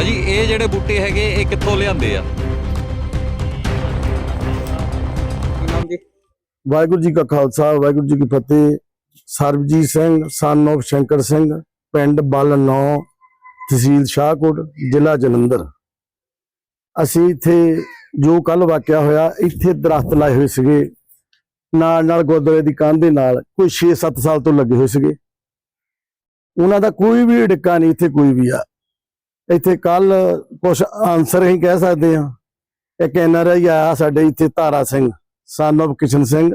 ਭਾਜੀ ਇਹ ਜਿਹੜੇ ਬੂਟੇ ਹੈਗੇ ਇਹ ਕਿੱਥੋਂ ਲਿਆਂਦੇ ਆ? ਕੀ ਨਾਮ ਜੀ? ਵਾਹਿਗੁਰੂ ਜੀ ਕਾ ਖਾਲਸਾ ਵਾਹਿਗੁਰੂ ਜੀ ਕੀ ਫਤਿਹ। ਸਰਬਜੀਤ ਸਿੰਘ ਸਨ of ਸ਼ੰਕਰ ਸਿੰਘ ਪਿੰਡ ਬਲ ਨੌ ਤਹਿਸੀਲ ਸ਼ਾਹਕੋਟ ਜ਼ਿਲ੍ਹਾ ਜਲੰਧਰ। ਅਸੀਂ ਇੱਥੇ ਜੋ ਕੱਲ ਵਾਕਿਆ ਹੋਇਆ ਇੱਥੇ ਦਰਖਤ ਲਾਏ ਹੋਏ ਸੀਗੇ। ਨਾਲ ਨਾਲ ਗੁਰਦੁਆਰੇ ਦੀ ਕੰਧ ਦੇ ਨਾਲ ਕੋਈ 6-7 ਸਾਲ ਤੋਂ ਲੱਗੇ ਹੋਏ ਸੀਗੇ। ਉਹਨਾਂ ਦਾ ਕੋਈ ਵੀ ਡਿੱਕਾ ਨਹੀਂ ਇੱਥੇ ਕੋਈ ਵੀ ਆ। ਇੱਥੇ ਕੱਲ ਕੁਝ ਆਨਸਰ ਹੀ ਕਹਿ ਸਕਦੇ ਆ ਇੱਕ ਐਨਆਰਆਈ ਆਇਆ ਸਾਡੇ ਇੱਥੇ ਤਾਰਾ ਸਿੰਘ ਸਨ of ਕਿਸ਼ਨ ਸਿੰਘ।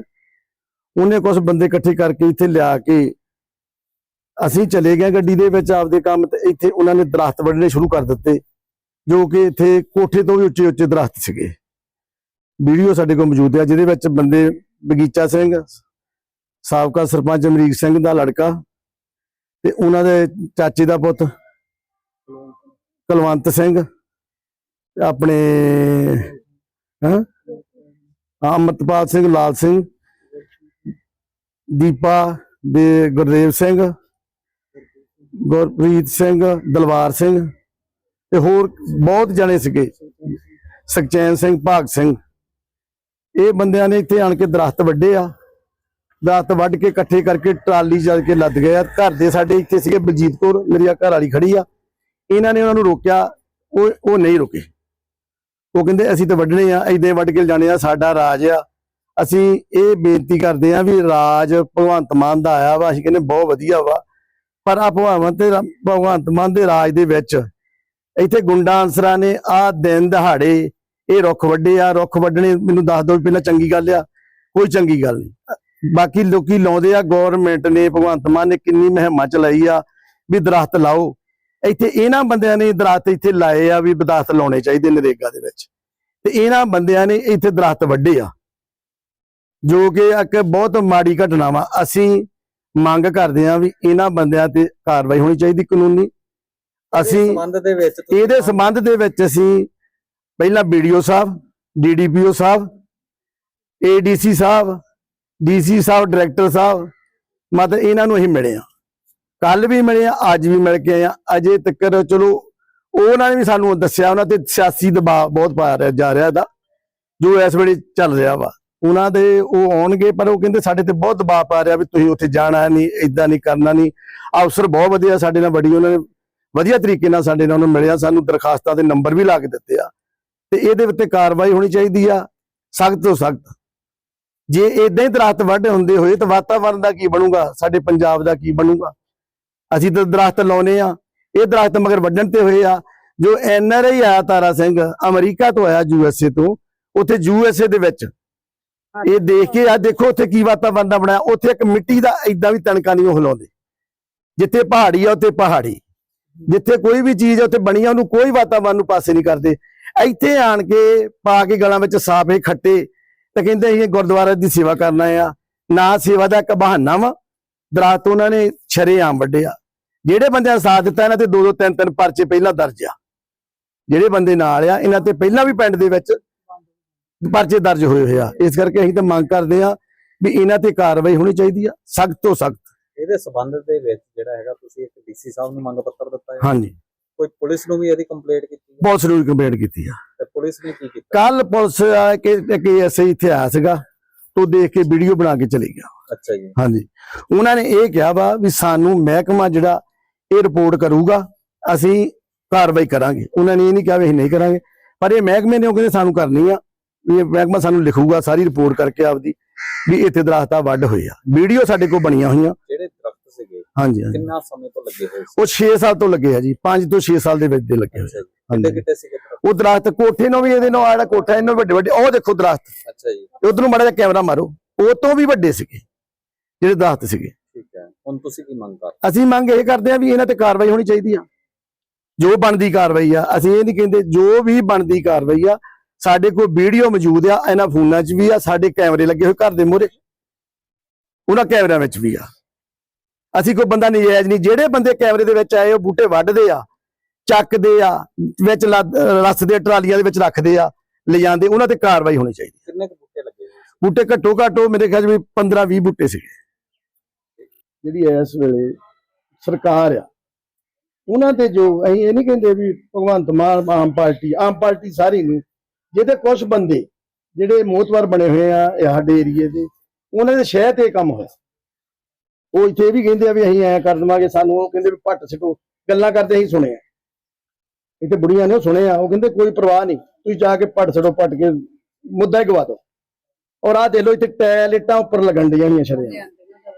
ਉਹਨੇ ਕੁਝ ਬੰਦੇ ਇਕੱਠੇ ਕਰਕੇ ਇੱਥੇ ਲਿਆ ਕੇ ਅਸੀਂ ਚਲੇ ਗਏ ਗੱਡੀ ਦੇ ਵਿੱਚ ਆਪਦੇ ਕੰਮ ਤੇ। ਇੱਥੇ ਉਹਨਾਂ ਨੇ ਦਰਖਤ ਵੱਢਣੇ ਸ਼ੁਰੂ ਕਰ ਦਿੱਤੇ, ਜੋ ਕਿ ਇੱਥੇ ਕੋਠੇ ਤੋਂ ਵੀ ਉੱਚੇ ਉੱਚੇ ਦਰਖਤ ਸੀਗੇ। ਵੀਡੀਓ ਸਾਡੇ ਕੋਲ ਮੌਜੂਦ ਹੈ, ਜਿਹਦੇ ਵਿੱਚ ਬੰਦੇ ਬਗੀਚਾ ਸਿੰਘ, ਸਾਬਕਾ ਸਰਪੰਚ ਅਮਰੀਕ ਸਿੰਘ ਦਾ ਲੜਕਾ ਤੇ ਉਹਨਾਂ ਦੇ ਚਾਚੇ ਦਾ ਪੁੱਤ। ਕੁਲਵੰਤ ਸਿੰਘ ਤੇ ਆਪਣੇ, ਹਾਂ? ਅਮਰਤਪਾਲ ਸਿੰਘ, ਲਾਲ ਸਿੰਘ, ਦੀਪਾ ਦੇ ਗੁਰਦੇਵ ਸਿੰਘ, ਗੁਰਪ੍ਰੀਤ ਸਿੰਘ, ਦਲਵਾਰ ਸਿੰਘ ਤੇ ਹੋਰ ਬਹੁਤ ਜਣੇ ਸੀਗੇ। ਸੁਖਚੈਨ ਸਿੰਘ, ਭਾਗ ਸਿੰਘ। ਇਹ ਬੰਦਿਆਂ ਨੇ ਇੱਥੇ ਆਣ ਕੇ ਦਰਖਤ ਵੱਢੇ ਆ। ਦਰਖਤ ਵੱਢ ਕੇ ਇਕੱਠੇ ਕਰਕੇ ਟਰਾਲੀ ਚੱਲ ਕੇ ਲੱਦ ਗਏ ਆ। ਘਰ ਦੇ ਸਾਡੇ ਇੱਥੇ ਸੀਗੇ ਬਲਜੀਤ ਕੌਰ ਮੇਰੀ ਘਰ ਵਾਲੀ ਖੜੀ ਆ। ਇਹਨਾਂ ਨੇ ਉਹਨਾਂ ਨੂੰ ਰੋਕਿਆ, ਉਹ ਉਹ ਨਹੀਂ ਰੁਕੇ। ਉਹ ਕਹਿੰਦੇ, ਅਸੀਂ ਤਾਂ ਵੱਢਣੇ ਆ ਐਦਾਂ ਵੱਢ ਕੇ ਜਾਣੇ ਆ, ਸਾਡਾ ਰਾਜ ਆ। ਅਸੀਂ ਇਹ ਬੇਨਤੀ ਕਰਦੇ ਆ ਵੀ ਰਾਜ ਭਗਵੰਤ ਮਾਨ ਦਾ ਆਇਆ ਵਾ, ਅਸੀਂ ਕਹਿੰਦੇ ਬਹੁਤ ਵਧੀਆ ਵਾ। ਪਰ ਆ ਭਗਵੰਤ ਤੇ ਭਗਵੰਤ ਮਾਨ ਦੇ ਰਾਜ ਦੇ ਵਿੱਚ ਇੱਥੇ ਗੁੰਡਾ ਅਨਸਰਾਂ ਨੇ ਆ ਦਿਨ ਦਿਹਾੜੇ ਇਹ ਰੁੱਖ ਵੱਡੇ ਆ। ਰੁੱਖ ਵੱਢਣੇ ਮੈਨੂੰ ਦੱਸ ਦਿਓ ਵੀ ਪਹਿਲਾਂ ਚੰਗੀ ਗੱਲ ਆ, ਕੋਈ ਚੰਗੀ ਗੱਲ ਨਹੀਂ। ਬਾਕੀ ਲੋਕੀ ਲਾਉਂਦੇ ਆ ਗਵਰਨਮੈਂਟ ਨੇ ਭਗਵੰਤ ਮਾਨ ਨੇ ਕਿੰਨੀ ਮੁਹਿੰਮਾਂ ਚਲਾਈ ਆ ਵੀ ਦਰਖਤ ਲਾਓ। ਇੱਥੇ ਇਹਨਾਂ ਬੰਦਿਆਂ ਨੇ ਦਰਖਤ ਇੱਥੇ ਲਾਏ ਆ ਵੀ ਦਰਖਤ ਲਾਉਣੇ ਚਾਹੀਦੇ ਨਰੇਗਾ ਦੇ ਵਿੱਚ। ਤੇ ਇਹਨਾਂ ਬੰਦਿਆਂ ਨੇ ਇੱਥੇ ਦਰਖਤ ਵੱਢੇ ਆ। ਜੋ ਕਿ ਇੱਕ ਬਹੁਤ ਮਾੜੀ ਘਟਨਾ ਵਾ। ਅਸੀਂ ਮੰਗ ਕਰਦੇ ਆ ਵੀ ਇਹਨਾਂ ਬੰਦਿਆਂ ਤੇ ਕਾਰਵਾਈ ਹੋਣੀ ਚਾਹੀਦੀ ਕਾਨੂੰਨੀ। ਅਸੀਂ ਸੰਬੰਧ ਦੇ ਵਿੱਚ ਇਹਦੇ ਸੰਬੰਧ ਦੇ ਵਿੱਚ ਅਸੀਂ ਪਹਿਲਾਂ ਵੀਡੀਓ ਸਾਹਿਬ ਡੀਡੀਪੀਓ ਸਾਹਿਬ ਏਡੀਸੀ ਸਾਹਿਬ ਡੀਸੀ ਸਾਹਿਬ ਡਾਇਰੈਕਟਰ ਸਾਹਿਬ ਮਤਲਬ ਇਹਨਾਂ ਨੂੰ ਅਸੀਂ ਮਿਲੇ ਆ ਕੱਲ ਵੀ ਮਿਲੇ ਆ, ਅੱਜ ਵੀ ਮਿਲ ਕੇ ਆਏ ਆ। ਅਜੇ ਤੱਕ ਚਲੋ ਉਹਨਾਂ ਨੇ ਵੀ ਸਾਨੂੰ ਦੱਸਿਆ, ਉਹਨਾਂ ਤੇ ਸਿਆਸੀ ਦਬਾਅ ਬਹੁਤ ਪਾ ਰਿਹਾ, ਜਾ ਰਿਹਾ ਦਾ ਜੋ ਇਸ ਵੇਲੇ ਚੱਲ ਰਿਹਾ ਵਾ। ਉਹਨਾਂ ਦੇ ਉਹ ਆਉਣਗੇ, ਪਰ ਉਹ ਕਹਿੰਦੇ ਸਾਡੇ ਤੇ ਬਹੁਤ ਦਬਾਅ ਪਾ ਰਿਹਾ ਵੀ ਤੁਸੀਂ ਉੱਥੇ ਜਾਣਾ ਨਹੀਂ ਇਦਾਂ ਨਹੀਂ, ਕਰਨਾ ਨਹੀਂ। ਅਫਸਰ ਬਹੁਤ ਵਧੀਆ ਸਾਡੇ ਨਾਲ ਬੜੀ, ਉਹਨਾਂ ਨੇ ਵਧੀਆ ਤਰੀਕੇ ਨਾਲ ਸਾਡੇ ਨਾਲ ਉਹਨੂੰ ਮਿਲਿਆ, ਸਾਨੂੰ ਦਰਖਾਸਤਾਂ ਦੇ ਨੰਬਰ ਵੀ ਲਾ ਕੇ ਦਿੱਤੇ ਆ। ਤੇ ਇਹਦੇ ਉੱਤੇ ਕਾਰਵਾਈ ਹੋਣੀ ਚਾਹੀਦੀ ਆ, ਸਖਤ ਤੋਂ ਸਖਤ। ਜੇ ਇਦਾਂ ਹੀ ਦਰਖਤ ਵੱਢ ਹੁੰਦੇ ਹੋਏ ਤਾਂ ਵਾਤਾਵਰਣ ਦਾ ਕੀ ਬਣੂਗਾ, ਸਾਡੇ ਪੰਜਾਬ ਦਾ ਕੀ ਬਣੂਗਾ? ਅਸੀਂ ਤਾਂ ਦਰਖਤ ਲਾਉਨੇ ਆ। ਇਹ ਦਰਖਤ ਮਗਰ ਵੱਢਣ ਤੇ ਹੋਏ ਆ। ਜੋ ਐਨਆਰਆਈ ਆਇਆ ਤਾਰਾ ਸਿੰਘ ਅਮਰੀਕਾ ਤੋਂ ਆਇਆ ਯੂਐਸਏ ਤੋਂ ਉੱਥੇ ਯੂਐਸਏ ਦੇ ਵਿੱਚ। ਇਹ ਦੇਖ ਕੇ ਆ ਦੇਖੋ ਉੱਥੇ ਕੀ ਵਾਤਾਵਰਣ ਦਾ ਬਣਾਇਆ ਉੱਥੇ ਇੱਕ ਮਿੱਟੀ ਦਾ ਇਦਾਂ ਵੀ ਤਣਕਾ ਨਹੀਂ ਉਹ ਹਿਲਾਉਂਦੇ। ਜਿੱਥੇ ਪਹਾੜੀ ਆ ਉੱਥੇ ਪਹਾੜੀ। ਜਿੱਥੇ ਕੋਈ ਵੀ ਚੀਜ਼ ਉੱਥੇ ਬਣੀ ਆ ਉਹਨੂੰ ਕੋਈ ਵਾਤਾਵਰਣ ਨੂੰ ਪਾਸੇ ਨਹੀਂ ਕਰਦੇ। ਇੱਥੇ ਆਣ ਕੇ ਪਾ ਕੇ ਗਲਾਂ ਵਿੱਚ ਸਾਫੇ ਖੱਟੇ ਤੇ ਕਹਿੰਦੇ ਇਹ ਗੁਰਦੁਆਰੇ ਦੀ ਸੇਵਾ ਕਰਨਾ ਆ। ਨਾ ਸੇਵਾ ਦਾ ਇੱਕ ਬਹਾਨਾ ਵਾ। ਦਰਾਤ ਉਹਨਾਂ ਨੇ ਸ਼ਰੇਆਮ ਵੱਢਿਆ ਜਿਹੜੇ ਬੰਦਿਆਂ ਸਾਥ ਦਿੱਤਾ ਇਹਨਾਂ ਤੇ ਦੋ ਦੋ ਤਿੰਨ ਤਿੰਨ ਪਰਚੇ ਪਹਿਲਾਂ ਦਰਜ ਆ। ਜਿਹੜੇ ਬੰਦੇ ਨਾਲ ਆ ਇਹਨਾਂ ਤੇ ਪਹਿਲਾਂ ਵੀ ਪਿੰਡ ਦੇ ਵਿੱਚ ਪਰਚੇ ਦਰਜ ਹੋਏ ਹੋਏ ਆ। ਇਸ ਕਰਕੇ ਅਸੀਂ ਤਾਂ ਮੰਗ ਕਰਦੇ ਆ ਵੀ ਇਹਨਾਂ ਤੇ ਕਾਰਵਾਈ ਹੋਣੀ ਚਾਹੀਦੀ ਆ ਸਖਤ ਤੋਂ ਸਖਤ। ਇਹਦੇ ਸੰਬੰਧ ਦੇ ਵਿੱਚ ਜਿਹੜਾ ਹੈਗਾ ਤੁਸੀਂ ਇੱਕ ਡੀਸੀ ਸਾਹਿਬ ਨੂੰ ਮੰਗ ਪੱਤਰ ਦਿੱਤਾ ਹੈ। ਹਾਂਜੀ। ਕੋਈ ਪੁਲਿਸ ਨੂੰ ਵੀ ਇਹਦੀ ਕੰਪਲੇਂਟ ਕੀਤੀ ਹੈ? ਬਹੁਤ ਜ਼ਰੂਰੀ ਕੰਪਲੇਂਟ ਕੀਤੀ ਆ। ਤੇ ਪੁਲਿਸ ਨੇ ਕੀ ਕੀਤਾ? ਕੱਲ ਪੁਲਿਸ ਆ ਕੇ ਐਸਆਈ ਇੱਥੇ ਆਇਆ ਸੀਗਾ ਤੋਂ ਦੇਖ ਕੇ ਵੀਡੀਓ ਬਣਾ ਕੇ ਚਲੀ ਗਿਆ। ਅੱਛਾ ਜੀ। ਹਾਂਜੀ। ਉਹਨਾਂ ਨੇ ਇਹ ਕਿਹਾ ਵਾ ਵੀ ਸਾਨੂੰ ਮਹਿਕਮਾ ਜਿਹੜਾ ਇਹ ਰਿਪੋਰਟ ਕਰੂਗਾ ਅਸੀਂ ਕਾਰਵਾਈ ਕਰਾਂਗੇ। ਉਹਨਾਂ ਨੇ ਇਹ ਨਹੀਂ ਕਿਹਾ ਵੀ ਅਸੀਂ ਨਹੀਂ ਕਰਾਂਗੇ। ਪਰ ਇਹ ਮਹਿਕਮੇ ਨੇ ਉਹ ਕਹਿੰਦੇ ਸਾਨੂੰ ਕਰਨੀ ਆ ਵੀ ਇਹ ਮਹਿਕਮਾ ਸਾਨੂੰ ਲਿਖੂਗਾ ਸਾਰੀ ਰਿਪੋਰਟ ਕਰਕੇ ਆਪਦੀ ਵੀ ਇੱਥੇ ਦਰਖਤਾਂ ਵੱਢ ਹੋਏ ਆ। ਵੀਡੀਓ ਸਾਡੇ ਕੋਲ ਬਣੀਆਂ ਹੋਈਆਂ। ਜਿਹੜੇ ਦਰਖਤ ਸੀਗੇ ਹਾਂਜੀ ਕਿੰਨਾ ਸਮੇਂ ਤੋਂ ਲੱਗੇ ਹੋਏ ਸੀ? ਉਹ 6 ਸਾਲ ਤੋਂ ਲੱਗੇ ਆ ਜੀ 5 ਤੋਂ 6 ਸਾਲ ਦੇ ਵਿੱਚ ਦੇ ਲੱਗੇ ਹੋਏ ਜੀ। ਕਿੱਡੇ ਸੀਗੇ? ਉਹ ਦਰਖਤ ਕੋਠੇ ਨੂੰ ਵੀ ਇਹਦੇ ਨਾਲ ਆੜਾ ਕੋਠਾ ਇਹਨੂੰ ਵੱਡੇ ਵੱਡੇ ਉਹ ਦੇਖੋ ਦਰਖਤ। ਅੱਛਾ ਜੀ। ਉਧਰੋਂ ਮਾੜਾ ਜਿਹਾ ਕੈਮਰਾ ਮਾਰੋ ਉਹ ਤੋਂ ਵੀ ਵੱਡੇ ਸੀਗੇ ਜਿਹੜੇ ਦਰਖਤ ਸੀਗੇ। ਹੁਣ ਤੁਸੀਂ ਕੀ ਮੰਗ ਕਰ ਅਸੀਂ ਮੰਗ ਇਹ ਕਰਦੇ ਆ ਵੀ ਇਹਨਾਂ ਤੇ ਕਾਰਵਾਈ ਹੋਣੀ ਚਾਹੀਦੀ ਆ। ਜੋ ਬਣਦੀ ਕਾਰਵਾਈ ਆ ਅਸੀਂ ਇਹ ਨਹੀਂ ਕਹਿੰਦੇ ਜੋ ਵੀ ਬਣਦੀ ਕਾਰਵਾਈ ਆ ਸਾਡੇ ਕੋਲ ਵੀਡੀਓ ਮੌਜੂਦ ਆ ਇਹਨਾਂ ਫੋਨਾਂ 'ਚ ਵੀ ਆ ਸਾਡੇ ਕੈਮਰੇ ਲੱਗੇ ਹੋਏ ਘਰ ਦੇ ਮੂਹਰੇ। ਉਹਨਾਂ ਕੈਮਰਿਆਂ ਵਿੱਚ ਵੀ ਆ। ਅਸੀਂ ਕੋਈ ਬੰਦਾ ਨਜਾਇਜ਼ ਨਹੀਂ ਜਿਹੜੇ ਬੰਦੇ ਕੈਮਰੇ ਦੇ ਵਿੱਚ ਆਏ ਉਹ ਬੂਟੇ ਵੱਢਦੇ ਆ ਚੱਕਦੇ ਆ ਵਿੱਚ ਰੱਸਦੇ ਟਰਾਲੀਆਂ ਦੇ ਵਿੱਚ ਰੱਖਦੇ ਆ ਲਿਜਾਂਦੇ ਉਹਨਾਂ ਤੇ ਕਾਰਵਾਈ ਹੋਣੀ ਚਾਹੀਦੀ। ਕਿੰਨੇ ਕੁ ਬੂਟੇ ਲੱਗੇ ਬੂਟੇ ਘੱਟੋ ਘੱਟ ਉਹ ਮੇਰੇ ਖਿਆਲ 'ਚ ਵੀ 15 20 ਬੂਟੇ ਸੀਗੇ। ਜਿਹੜੀ ਇਸ ਵੇਲੇ ਸਰਕਾਰ ਆ। ਉਹਨਾਂ ਤੇ ਜੋ ਅਸੀਂ ਇਹ ਨਹੀਂ ਕਹਿੰਦੇ ਵੀ ਭਗਵੰਤ ਮਾਨ ਆਮ ਪਾਰਟੀ ਆਮ ਪਾਰਟੀ ਸਾਰੀ ਨਹੀਂ, ਜਿਹਦੇ ਕੁਝ ਬੰਦੇ ਜਿਹੜੇ ਮੋਤਵਰ ਬਣੇ ਹੋਏ ਆ ਸਾਡੇ ਏਰੀਏ ਦੇ, ਉਹਨਾਂ ਦੇ ਸ਼ਹਿਰ ਤੇ ਕੰਮ ਹੋਇਆ। ਉਹ ਇੱਥੇ ਇਹ ਵੀ ਕਹਿੰਦੇ ਆ ਵੀ ਅਸੀਂ ਐਂ ਕਰ ਦਵਾਂਗੇ, ਸਾਨੂੰ ਉਹ ਕਹਿੰਦੇ ਵੀ ਪੱਟ ਸਿੱਟੋ, ਗੱਲਾਂ ਕਰਦੇ ਅਸੀਂ ਸੁਣਿਆ। ਇੱਥੇ ਬੁੜੀਆਂ ਨੇ ਉਹ ਸੁਣਿਆ, ਉਹ ਕਹਿੰਦੇ ਕੋਈ ਪਰਵਾਹ ਨਹੀਂ, ਤੁਸੀਂ ਜਾ ਕੇ ਪੱਟ ਸਿੱਟੋ, ਪੱਟ ਕੇ ਮੁੱਦਾ ਹੀ ਗਵਾ ਦਿਓ। ਔਰ ਆਹ ਦੇ ਲੋ ਇੱਥੇ ਇੱਟਾਂ ਉੱਪਰ ਲੱਗਣ ਡੀਆਂ ਹੋਈਆਂ ਛੜੀਆਂ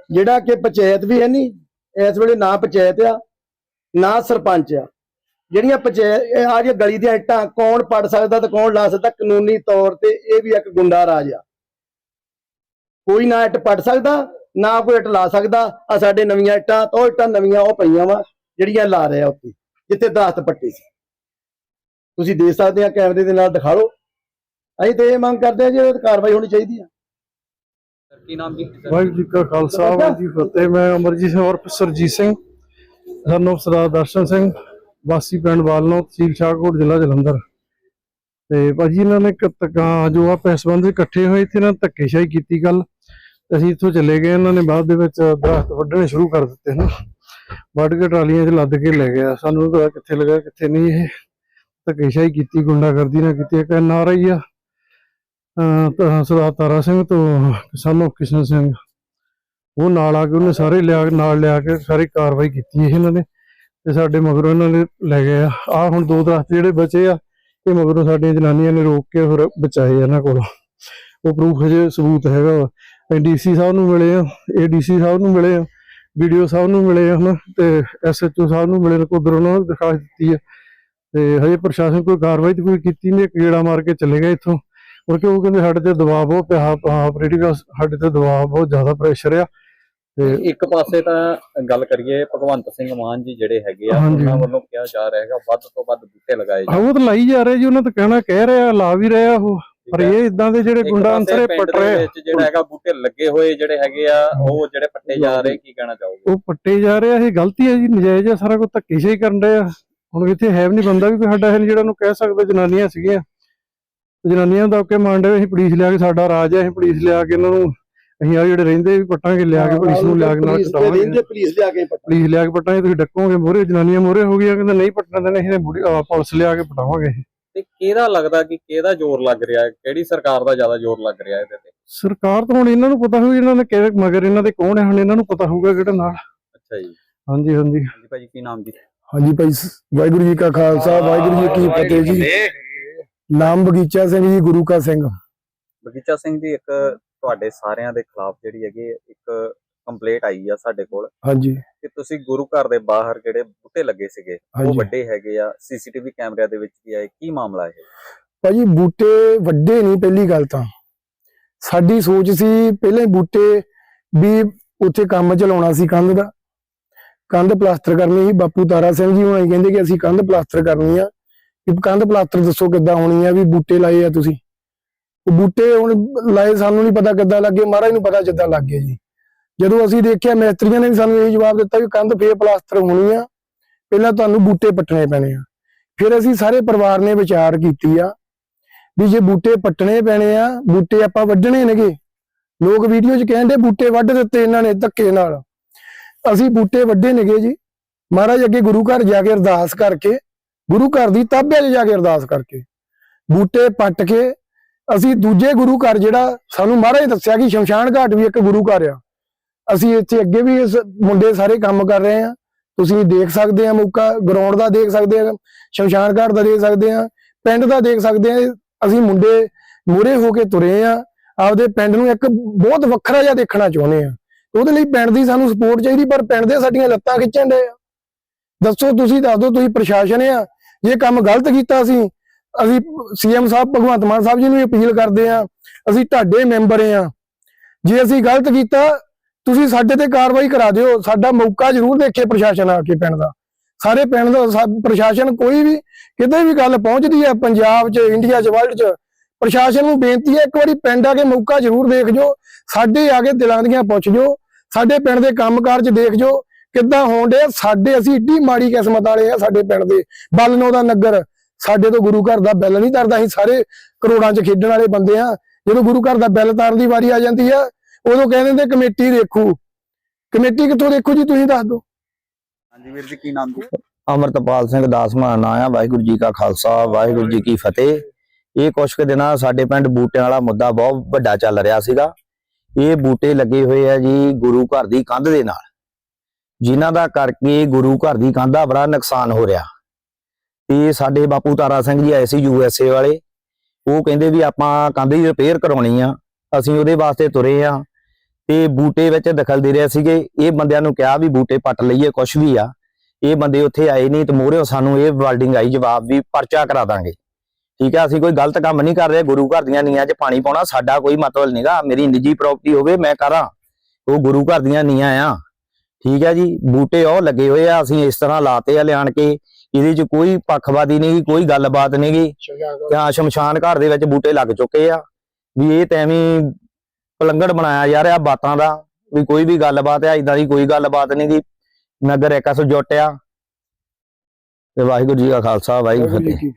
ਜਿਹੜਾ ਕਿ ਪੰਚਾਇਤ ਵੀ ਹੈ ਨਹੀਂ, ਇਸ ਵੇਲੇ ਨਾ ਪੰਚਾਇਤ ਆ, ਨਾ ਸਰਪੰਚ ਆ। ਜਿਹੜੀਆਂ ਪੰਚਾਇਤ ਇਹ ਆ ਜਿਹੜੀਆਂ ਗਲੀ ਦੀਆਂ ਇੱਟਾਂ, ਕੌਣ ਪੜ ਸਕਦਾ ਤੇ ਕੌਣ ਲਾ ਸਕਦਾ, ਕਾਨੂੰਨੀ ਤੌਰ ਤੇ ਇਹ ਵੀ ਇੱਕ ਗੁੰਡਾ ਰਾਜ ਆ। ਕੋਈ ਨਾ ਇੱਟ ਪੜ ਸਕਦਾ, ਨਾ ਕੋਈ ਇੱਟ ਲਾ ਸਕਦਾ, ਆ ਸਾਡੇ ਨਵੀਆਂ ਇੱਟਾਂ ਤੋਂ ਇੱਟਾਂ ਨਵੀਆਂ ਉਹ ਪਈਆਂ ਵਾ, ਜਿਹੜੀਆਂ ਲਾ ਰਹੇ ਆ ਉੱਤੇ ਜਿੱਥੇ ਦਰਖਤ ਪੱਟੀ ਸੀ। ਤੁਸੀਂ ਦੇਖ ਸਕਦੇ ਆ ਕੈਮਰੇ ਦੇ ਨਾਲ ਦਿਖਾ ਲਓ। ਅਸੀਂ ਤੇ ਇਹ ਮੰਗ ਕਰਦੇ ਆ ਜੀ ਕਾਰਵਾਈ ਹੋਣੀ ਚਾਹੀਦੀ ਆ। ਕੀ ਨਾਮ ਜੀ? ਵਾਹਿਗੁਰੂ ਜੀ ਕਾ ਖਾਲਸਾ ਵਾਹਿਗੁਰੂ ਜੀ ਫਤਿਹ। ਮੈਂ ਅਮਰਜੀਤ ਸਿੰਘ ਉਰਫ ਸਰਜੀਤ ਸਿੰਘ of ਸਰਦਾਰ ਦਰਸ਼ਨ ਸਿੰਘ ਵਾਸੀ ਪਿੰਡ ਵਾਲਨੋ ਤਹਿਸੀਲ ਸ਼ਾਹਕੋਟ ਜ਼ਿਲ੍ਹਾ ਜਲੰਧਰ। ਤੇ ਭਾਜੀ ਇਹਨਾਂ ਨੇ ਕਤਕਾਂ ਜੋ ਆ ਸੰਬੰਧ ਇਕੱਠੇ ਹੋਏ ਇੱਥੇ ਨਾ ਧੱਕੇਸ਼ਾਹੀ ਕੀਤੀ ਗੱਲ ਤੇ ਅਸੀਂ ਇੱਥੋਂ ਚਲੇ ਗਏ ਇਹਨਾਂ ਨੇ ਬਾਅਦ ਦੇ ਵਿੱਚ ਦਰਖਤ ਵੱਢਣੇ ਸ਼ੁਰੂ ਕਰ ਦਿੱਤੇ ਨਾ ਵੱਢ ਕੇ ਟਰਾਲੀਆਂ 'ਚ ਲੱਦ ਕੇ ਲੈ ਗਿਆ। ਸਾਨੂੰ ਪਤਾ ਕਿੱਥੇ ਲੱਗਾ ਕਿੱਥੇ ਨਹੀਂ ਇਹ। ਧੱਕੇਸ਼ਾਹੀ ਕੀਤੀ ਗੁੰਡਾਗਰਦੀ ਨਾਲ ਕੀਤੀ ਇੱਕ ਐਨ ਆਰ ਆਈ ਆ। ਸਰਦਾਰ ਤਾਰਾ ਸਿੰਘ ਤੋਂ ਸਾਨੂੰ ਕਿਸ਼ਨ ਸਿੰਘ। ਉਹ ਨਾਲ ਆ ਕੇ ਉਹਨੇ ਸਾਰੇ ਲਿਆ, ਨਾਲ ਲਿਆ ਕੇ ਸਾਰੀ ਕਾਰਵਾਈ ਕੀਤੀ ਇਹ ਇਹਨਾਂ ਨੇ ਤੇ ਸਾਡੇ ਮਗਰੋਂ ਇਹਨਾਂ ਨੇ ਲੈ ਗਏ ਆ। ਆਹ ਹੁਣ ਦੋ ਦਰਖਤ ਜਿਹੜੇ ਬਚੇ ਆ, ਇਹ ਮਗਰੋਂ ਸਾਡੀਆਂ ਜਨਾਨੀਆਂ ਨੇ ਰੋਕ ਕੇ ਫਿਰ ਬਚਾਏ ਇਹਨਾਂ ਕੋਲੋਂ। ਉਹ ਪ੍ਰੂਫ ਹਜੇ ਸਬੂਤ ਹੈਗਾ ਵਾ। ਡੀਸੀ ਸਾਹਿਬ ਨੂੰ ਮਿਲੇ ਆ ਏਡੀਸੀ ਸਾਹਿਬ ਨੂੰ ਮਿਲੇ ਆ ਵੀਡੀਓ ਸਾਹਿਬ ਨੂੰ ਮਿਲੇ ਆ ਹਨਾ, ਤੇ ਐਸਐਚਓ ਸਾਹਿਬ ਨੂੰ ਮਿਲੇ ਨਕੋਦਰ ਉਹਨਾਂ ਨੂੰ ਦਿਖਾ ਦਿੱਤੀ ਆ। ਤੇ ਹਜੇ ਪ੍ਰਸ਼ਾਸਨ ਕੋਈ ਕਾਰਵਾਈ ਤੇ ਕੋਈ ਕੀਤੀ ਨਹੀਂ ਇੱਕ ਗੇੜਾ ਮਾਰ ਕੇ ਚਲੇ ਗਏ ਇੱਥੋਂ। ਕਿਉਂਕਿ ਉਹ ਕਹਿੰਦੇ ਸਾਡੇ ਤੇ ਦਬਾਅ ਬਹੁਤ ਪਿਆ ਆਪਰੇਟਿਵ ਸਾਡੇ ਤੇ ਦਬਾਅ ਬਹੁਤ ਜ਼ਿਆਦਾ ਪ੍ਰੈਸ਼ਰ ਆ। ਤੇ ਇੱਕ ਪਾਸੇ ਤਾਂ ਗੱਲ ਕਰੀਏ ਭਗਵੰਤ ਸਿੰਘ ਮਾਨ ਜੀ ਜਿਹੜੇ ਹੈਗੇ ਆ। ਉਹਨਾਂ ਵੱਲੋਂ ਕਿਹਾ ਜਾ ਰਿਹਾ ਹੈਗਾ ਵੱਧ ਤੋਂ ਵੱਧ ਬੂਟੇ ਲਗਾਏ ਹਾਂ, ਉਹ ਤਾਂ ਲਾਈ ਜਾ ਰਹੇ ਜੀ ਉਹਨਾਂ ਤਾਂ ਕਹਿਣਾ ਕਹਿ ਰਿਹਾ ਲਾ ਵੀ ਰਿਹਾ ਉਹ। ਪਰ ਇਹ ਇਦਾਂ ਦੇ ਜਿਹੜੇ ਗੁੰਡਾ ਅੰਸਰੇ ਪਟ ਰਹੇ ਵਿੱਚ ਜਿਹੜਾ ਹੈਗਾ ਬੂਟੇ ਲੱਗੇ ਹੋਏ ਜਿਹੜੇ ਹੈਗੇ ਆ ਉਹ ਜਿਹੜੇ ਪੱਟੇ ਜਾ ਰਹੇ ਕੀ ਕਹਿਣਾ ਚਾਹੋਗੇ? ਉਹ ਪੱਟੇ ਜਾ ਰਹੇ ਆ ਇਹ ਗਲਤੀ ਹੈ ਜੀ ਨਜਾਇਜ਼ ਆ ਸਾਰਾ ਕੁਝ ਧੱਕੇਸ਼ਾਹੀ ਕਰਨ ਰਹੇ ਆ। ਹੁਣ ਇੱਥੇ ਹੈ ਵੀ ਨਹੀਂ ਬੰਦਾ ਵੀ ਕੋਈ ਸਾਡਾ ਹੈ ਨੀ ਜਿਹੜਾ ਉਹਨੂੰ ਕਹਿ ਸਕਦਾ ਜਨਾਨੀਆਂ ਸੀਗੀਆਂ। ਤੇ ਜਨਾਨੀਆਂ ਦਾ ਓਕੇ ਮੰਨਦੇ ਅਸੀਂ ਪੁਲਿਸ ਲਿਆ ਕੇ ਸਾਡਾ ਰਾਜ ਹੈ ਅਸੀਂ ਪੁਲਿਸ ਲਿਆ ਕੇ ਇਹਨਾਂ ਨੂੰ ਅਸੀਂ ਆ ਜਿਹੜੇ ਰਹਿੰਦੇ ਵੀ ਪੱਟਾਂਗੇ ਲਿਆ ਕੇ ਪੁਲਿਸ ਨੂੰ ਲਿਆ ਕੇ ਨਾਲ ਚਟਾਵਾਂਗੇ ਰਹਿੰਦੇ ਪੁਲਿਸ ਲਿਆ ਕੇ ਪੱਟ ਪੁਲਿਸ ਲਿਆ ਕੇ ਪਟਾਂਗੇ ਤੁਸੀਂ ਡੱਕੋਗੇ ਮੋਰੇ ਜਨਾਨੀਆਂ ਮੋਰੇ ਹੋ ਗਈਆਂ ਕਹਿੰਦੇ ਨਹੀਂ ਪਟਣਾ ਦੇਣਾ ਅਸੀਂ ਪੁਲਿਸ ਲਿਆ ਕੇ ਪਟਾਵਾਂਗੇ। ਤੇ ਕਿਹਦਾ ਲੱਗਦਾ ਕਿ ਕਿਹਦਾ ਜ਼ੋਰ ਲੱਗ ਰਿਹਾ ਹੈ? ਕਿਹੜੀ ਸਰਕਾਰ ਦਾ ਜ਼ਿਆਦਾ ਜ਼ੋਰ ਲੱਗ ਰਿਹਾ ਇਹਦੇ ਤੇ? ਸਰਕਾਰ ਤਾਂ ਹੁਣ ਇਹਨਾਂ ਨੂੰ ਪਤਾ ਹੋਊ ਇਹਨਾਂ ਨੇ ਕਿਹੜੇ ਮਗਰ ਇਹਨਾਂ ਦੇ ਕੌਣ ਹੈ ਹੁਣ ਇਹਨਾਂ ਨੂੰ ਪਤਾ ਹੋਊਗਾ ਕਿਹੜਾ ਨਾਲ। ਅੱਛਾ ਜੀ। ਹਾਂਜੀ ਹਾਂਜੀ। ਹਾਂਜੀ ਭਾਜੀ ਕੀ ਨਾਮ ਜੀ? ਹਾਂਜੀ ਭਾਈ ਵਾਹਿਗੁਰੂ ਜੀ ਕਾ ਖਾਲਸਾ ਵਾਹਿਗੁਰੂ ਜੀ ਕੀ ਫਤਿਹ ਜੀ। ਨਾਮ ਬਗੀਚਾ ਸਿੰਘ ਜੀ ਗੁਰੂ ਕਾ ਸਿੰਘ। ਬਗੀਚਾ ਸਿੰਘ ਜੀ ਇੱਕ ਤੁਹਾਡੇ ਸਾਰਿਆਂ ਦੇ ਖਿਲਾਫ ਜਿਹੜੀ ਹੈਗੀ ਇੱਕ ਕੰਪਲੇਂਟ ਆਈ ਆ ਸਾਡੇ ਕੋਲ ਹਾਂਜੀ। ਕਿ ਤੁਸੀਂ ਗੁਰੂ ਘਰ ਦੇ ਬਾਹਰ ਜਿਹੜੇ ਬੂਟੇ ਲੱਗੇ ਸੀਗੇ ਉਹ ਵੱਡੇ ਹੈਗੇ ਆ ਸੀਸੀਟੀਵੀ ਕੈਮਰਿਆਂ ਦੇ ਵਿੱਚ ਵੀ ਆਏ ਕੀ ਮਾਮਲਾ ਹੈ ਭਾਜੀ ਬੂਟੇ ਵੱਡੇ ਨਹੀਂ ਪਹਿਲੀ ਗੱਲ ਤਾਂ। ਸਾਡੀ ਸੋਚ ਸੀ ਪਹਿਲੇ ਬੂਟੇ ਵੀ ਉੱਥੇ ਕੰਮ ਚਲਾਉਣਾ ਸੀ ਕੰਧ ਦਾ। ਕੰਧ ਪਲਾਸਟਰ ਕਰਨੀ ਸੀ ਬਾਪੂ ਤਾਰਾ ਸਿੰਘ ਜੀ ਹੁਣੇ ਕਹਿੰਦੇ ਕਿ ਅਸੀਂ ਕੰਧ ਪਲਾਸਟਰ ਕਰਨੀ ਆ। ਵੀ ਕੰਧ ਪਲਾਸਟਰ ਦੱਸੋ ਕਿੱਦਾਂ ਹੋਣੀ ਆ, ਵੀ ਬੂਟੇ ਲਾਏ ਆ ਤੁਸੀਂ। ਉਹ ਬੂਟੇ ਹੁਣ ਲਾਏ ਸਾਨੂੰ ਨਹੀਂ ਪਤਾ ਕਿੱਦਾਂ ਲੱਗੇ, ਮਹਾਰਾਜ ਨੂੰ ਪਤਾ ਜਿੱਦਾਂ ਲੱਗ ਗਏ ਜੀ। ਜਦੋਂ ਅਸੀਂ ਦੇਖਿਆ, ਮਿਸਤਰੀਆਂ ਨੇ ਵੀ ਸਾਨੂੰ ਇਹ ਜਵਾਬ ਦਿੱਤਾ ਵੀ ਕੰਧ ਫੇਰ ਪਲਾਸਟਰ ਹੋਣੀ ਆ, ਪਹਿਲਾਂ ਤੁਹਾਨੂੰ ਬੂਟੇ ਪੱਟਣੇ ਪੈਣੇ ਆ। ਫਿਰ ਅਸੀਂ ਸਾਰੇ ਪਰਿਵਾਰ ਨੇ ਵਿਚਾਰ ਕੀਤੀ ਆ ਵੀ ਜੇ ਬੂਟੇ ਪੱਟਣੇ ਪੈਣੇ ਆ, ਬੂਟੇ ਆਪਾਂ ਵੱਢਣੇ ਨੇਗੇ। ਲੋਕ ਵੀਡੀਓ 'ਚ ਕਹਿੰਦੇ ਬੂਟੇ ਵੱਢ ਦਿੱਤੇ ਇਹਨਾਂ ਨੇ ਧੱਕੇ ਨਾਲ। ਅਸੀਂ ਬੂਟੇ ਵੱਢੇ ਨੇਗੇ ਜੀ। ਮਹਾਰਾਜ ਅੱਗੇ ਗੁਰੂ ਘਰ ਜਾ ਕੇ ਅਰਦਾਸ ਕਰਕੇ ਗੁਰੂ ਘਰ ਦੀ ਤਾਬਿਆਂ 'ਚ ਜਾ ਕੇ ਅਰਦਾਸ ਕਰਕੇ। ਬੂਟੇ ਪੱਟ ਕੇ ਅਸੀਂ ਦੂਜੇ ਗੁਰੂ ਘਰ ਜਿਹੜਾ ਸਾਨੂੰ ਮਹਾਰਾਜ ਦੱਸਿਆ ਕਿ ਸ਼ਮਸ਼ਾਨ ਘਾਟ ਵੀ ਇੱਕ ਗੁਰੂ ਘਰ ਆ। ਅਸੀਂ ਇੱਥੇ ਅੱਗੇ ਵੀ ਇਸ ਮੁੰਡੇ ਸਾਰੇ ਕੰਮ ਕਰ ਰਹੇ ਆ ਤੁਸੀਂ ਦੇਖ ਸਕਦੇ ਆ ਮੌਕਾ ਗਰਾਊਂਡ ਦਾ ਦੇਖ ਸਕਦੇ ਆ ਸ਼ਮਸ਼ਾਨ ਘਾਟ ਦਾ ਦੇਖ ਸਕਦੇ ਆ ਪਿੰਡ ਦਾ ਦੇਖ ਸਕਦੇ ਆ ਅਸੀਂ ਮੁੰਡੇ ਮੂਰੇ ਹੋ ਕੇ ਤੁਰੇ ਆ ਆਪਦੇ ਪਿੰਡ ਨੂੰ ਇੱਕ ਬਹੁਤ ਵੱਖਰਾ ਜਿਹਾ ਦੇਖਣਾ ਚਾਹੁੰਦੇ ਆ ਉਹਦੇ ਲਈ ਪਿੰਡ ਦੀ ਸਾਨੂੰ ਸਪੋਰਟ ਚਾਹੀਦੀ, ਪਰ ਪਿੰਡ ਦੇ ਸਾਡੀਆਂ ਲੱਤਾਂ ਖਿੱਚਣ ਦੇ ਆ। ਦੱਸੋ, ਤੁਸੀਂ ਦੱਸ ਦਿਓ, ਤੁਸੀਂ ਪ੍ਰਸ਼ਾਸਨ ਆ। ਜੇ ਕੰਮ ਗਲਤ ਕੀਤਾ ਸੀ ਅਸੀਂ ਸੀਐਮ ਸਾਹਿਬ, ਭਗਵੰਤ ਮਾਨ ਸਾਹਿਬ ਜੀ ਨੂੰ ਵੀ ਅਪੀਲ ਕਰਦੇ ਆ ਅਸੀਂ ਤੁਹਾਡੇ ਮੈਂਬਰ ਆ ਜੇ ਅਸੀਂ ਗਲਤ ਕੀਤਾ, ਤੁਸੀਂ ਸਾਡੇ ਤੇ ਕਾਰਵਾਈ ਕਰਾ ਦਿਓ। ਸਾਡਾ ਮੌਕਾ ਜ਼ਰੂਰ ਦੇਖੇ ਪ੍ਰਸ਼ਾਸਨ ਆ ਕੇ ਪਿੰਡ ਦਾ। ਸਾਰੇ ਪਿੰਡ ਦਾ ਪ੍ਰਸ਼ਾਸਨ ਕੋਈ ਵੀ, ਕਿਤੇ ਵੀ ਗੱਲ ਪਹੁੰਚਦੀ ਹੈ ਪੰਜਾਬ 'ਚ, ਇੰਡੀਆ 'ਚ, ਵਰਲਡ 'ਚ, ਪ੍ਰਸ਼ਾਸਨ ਨੂੰ ਬੇਨਤੀ ਹੈ, ਇੱਕ ਵਾਰੀ ਪਿੰਡ ਆ ਕੇ ਮੌਕਾ ਜ਼ਰੂਰ ਦੇਖ ਜੋ। ਸਾਡੇ ਆ ਕੇ ਦਿਲਾਂ ਦੀਆਂ ਪੁੱਛ ਜੋ। ਸਾਡੇ ਪਿੰਡ ਦੇ ਕੰਮਕਾਰ 'ਚ ਦੇਖ ਜੋ। ਕਿੱਦਾਂ ਹੋਣ ਡੇ ਸਾਡੇ ਅਸੀਂ ਏਡੀ ਮਾੜੀ ਕਿਸਮਤ ਵਾਲੇ ਆ ਸਾਡੇ ਪਿੰਡ ਦੇ। ਬਲਨੋ ਦਾ ਨਗਰ। ਸਾਡੇ ਤੋਂ ਗੁਰੂ ਘਰ ਦਾ ਬਿੱਲ ਨਹੀਂ ਤਰਦਾ। ਅਸੀਂ ਸਾਰੇ ਕਰੋੜਾਂ 'ਚ ਖੇਡਣ ਵਾਲੇ ਬੰਦੇ ਆ। ਜਦੋਂ ਗੁਰੂ ਘਰ ਦਾ ਬਿੱਲ ਤਾਰਨ ਦੀ ਵਾਰੀ ਆ ਜਾਂਦੀ ਆ ਉਦੋਂ ਕਹਿੰਦੇ ਨੇ ਕਮੇਟੀ ਦੇਖੂ। ਕਮੇਟੀ ਕਿੱਥੋਂ ਦੇਖੂ ਜੀ? ਤੁਸੀਂ ਦੱਸ ਦਿਓ। ਹਾਂਜੀ ਵੀਰ ਜੀ ਕੀ ਨਾਮ ਜੀ? ਅਮਰਤਪਾਲ ਸਿੰਘ ਦਾਸਮਾ ਨਾਂ ਆ। ਵਾਹਿਗੁਰੂ ਜੀ ਕਾ ਖਾਲਸਾ ਵਾਹਿਗੁਰੂ ਜੀ ਕੀ ਫਤਿਹ। ਇਹ ਕੁਛ ਕੁ ਦਿਨਾਂ ਸਾਡੇ ਪਿੰਡ ਬੂਟਿਆਂ ਵਾਲਾ ਮੁੱਦਾ ਬਹੁਤ ਵੱਡਾ ਚੱਲ ਰਿਹਾ ਸੀਗਾ। ਇਹ ਬੂਟੇ ਲੱਗੇ ਹੋਏ ਆ ਜੀ ਗੁਰੂ ਘਰ ਦੀ ਕੰਧ ਦੇ ਨਾਲ। ਜਿਨ੍ਹਾਂ ਦਾ ਕਰਕੇ ਗੁਰੂ ਘਰ ਦੀ ਕੰਧ ਬੜਾ ਨੁਕਸਾਨ ਹੋ ਰਿਹਾ। ਤੇ ਸਾਡੇ ਬਾਪੂ ਤਾਰਾ ਸਿੰਘ ਜੀ ਆਏ ਸੀ ਯੂਐਸਏ ਵਾਲੇ। ਉਹ ਕਹਿੰਦੇ ਵੀ ਆਪਾਂ ਕੰਧ ਦੀ ਰਿਪੇਅਰ ਕਰਾਉਣੀ ਆ। ਅਸੀਂ ਉਹਦੇ ਵਾਸਤੇ ਤੁਰੇ ਆ। ਤੇ ਬੂਟੇ ਵਿੱਚ ਦਖਲ ਦੇ ਰਹੇ ਸੀਗੇ। ਇਹ ਬੰਦਿਆਂ ਨੂੰ ਕਿਹਾ ਵੀ ਬੂਟੇ ਪੱਟ ਲਈਏ, ਕੁਛ ਵੀ ਆ। ਇਹ ਬੰਦੇ ਉੱਥੇ ਆਏ ਨਹੀਂ ਤੇ ਮੋਹਰੇ ਸਾਨੂੰ ਇਹ ਵਰਡਿੰਗ ਆਈ ਜਵਾਬ ਵੀ ਪਰਚਾ ਕਰਾ ਦਾਂਗੇ। ਠੀਕ ਹੈ ਅਸੀਂ ਕੋਈ ਗਲਤ ਕੰਮ ਨਹੀਂ ਕਰ ਰਹੇ। ਗੁਰੂ ਘਰ ਦੀਆਂ ਨੀਆਂ 'ਚ ਪਾਣੀ ਪਾਉਣਾ ਸਾਡਾ ਕੋਈ ਮਤਲਬ ਨਹੀਂਗਾ ਮੇਰੀ ਨਿੱਜੀ ਪ੍ਰਾਪਰਟੀ ਹੋਵੇ, ਮੈਂ ਕਰਾਂ। ਉਹ ਗੁਰੂ ਘਰ ਦੀਆਂ ਨੀਆਂ ਆ। ਠੀਕ ਹੈ ਜੀ, ਬੂਟੇ ਉਹ ਲੱਗੇ ਹੋਏ ਆ, ਅਸੀਂ ਇਸ ਤਰ੍ਹਾਂ ਲਾਤੇ ਆ ਲਿਆਣ ਕੇ, ਇਹਦੇ 'ਚ ਕੋਈ ਪੱਖਵਾਦੀ ਨਹੀਂ ਕੋਈ ਗੱਲਬਾਤ ਨਹੀਂਗੀ ਜਾਂ ਸ਼ਮਸ਼ਾਨ ਘਾਟ ਦੇ ਵਿੱਚ ਬੂਟੇ ਲੱਗ ਚੁੱਕੇ ਆ, ਵੀ ਇਹ ਤਾਂ ਪਲੰਗੜ ਬਣਾਇਆ ਜਾ ਰਿਹਾ ਬਾਤਾਂ ਦਾ, ਵੀ ਕੋਈ ਵੀ ਗੱਲਬਾਤ ਆ ਇਦਾਂ ਦੀ ਕੋਈ ਗੱਲਬਾਤ ਨਹੀਂਗੀ ਨਗਰ ਇੱਕ ਸੌ ਤੇ ਵਾਹਿਗੁਰੂ ਜੀ ਕਾ ਖਾਲਸਾ, ਵਾਹਿਗੁਰੂ ਜੀ